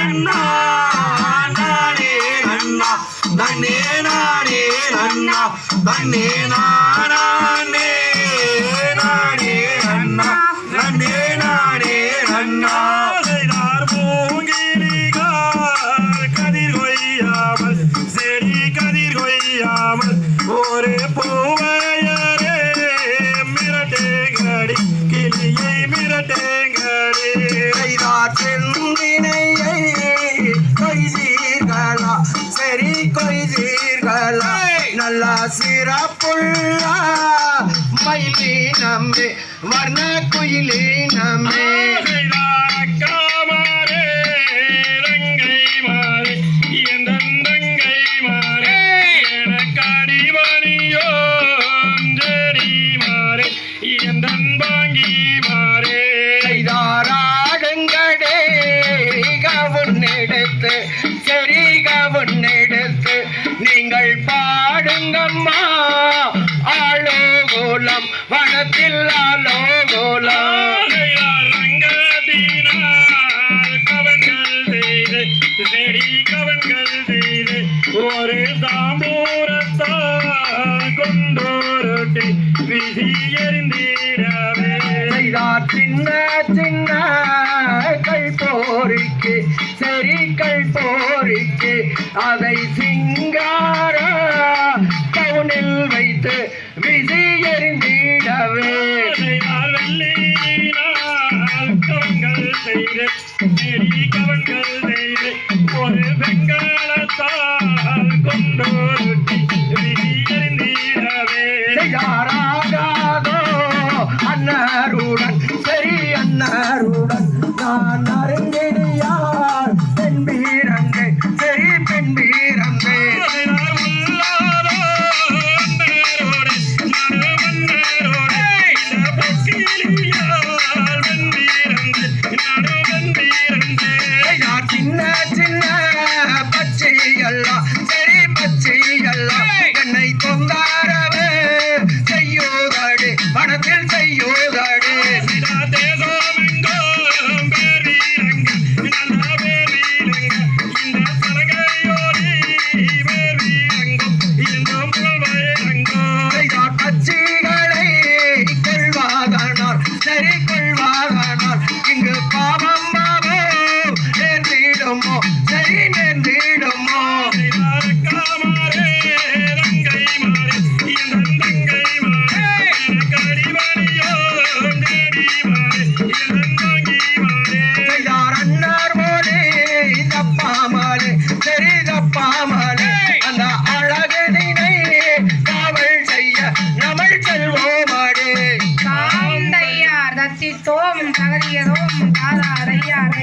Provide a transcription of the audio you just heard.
ನನ್ನಾ ನಾನೇ ನನ್ನ ನನ್ನೇ ನಾನೇ ನನ್ನ ನನ್ನೇ ನಾನೇ மிரட்டேங்கடி கிளியை மிரட்டேங்கடி செந்தினையை கொய்தீர்களா சரி கொய்தீர்களா நல்ல சிறப்புள்ள. மயிலி நம்பி வர்ண குயிலி நம்பி எந்தன் மாறே செய்தாராடுங்கடே கவுன்னெடுத்து சரி கவுன்னெடுத்து நீங்கள் பாடுங்கம்மா. ஆலோகோலம் வனத்தில் ஆலோகோலம். ஒரு தாம்பூரத்தால் கொண்டோரொட்டி விதி எறிந்திடவே செய்தார் சின்ன சின்ன கல் போரிக்கு சரி கல் போரிக்கு அதை சிங்கார கவுனில் வைத்து விதி எறிந்திடவே செய்து செய்து ஒரு வெங்காலத்தால் கொண்டோருட்டி சரி அன்னருடன் நான் என்னை தொந்தாரவே செய்யோதாடு மனத்தில் செய்யோதாடு. செய்தார் சரி கொள்வாதனால் இங்கு பாவம் பாவம் நேர்ந்திடுமோ சரி செல்வோமாடே தாம் தையார் தத்தித்தோம் தகதியதோம் தாதாரையார்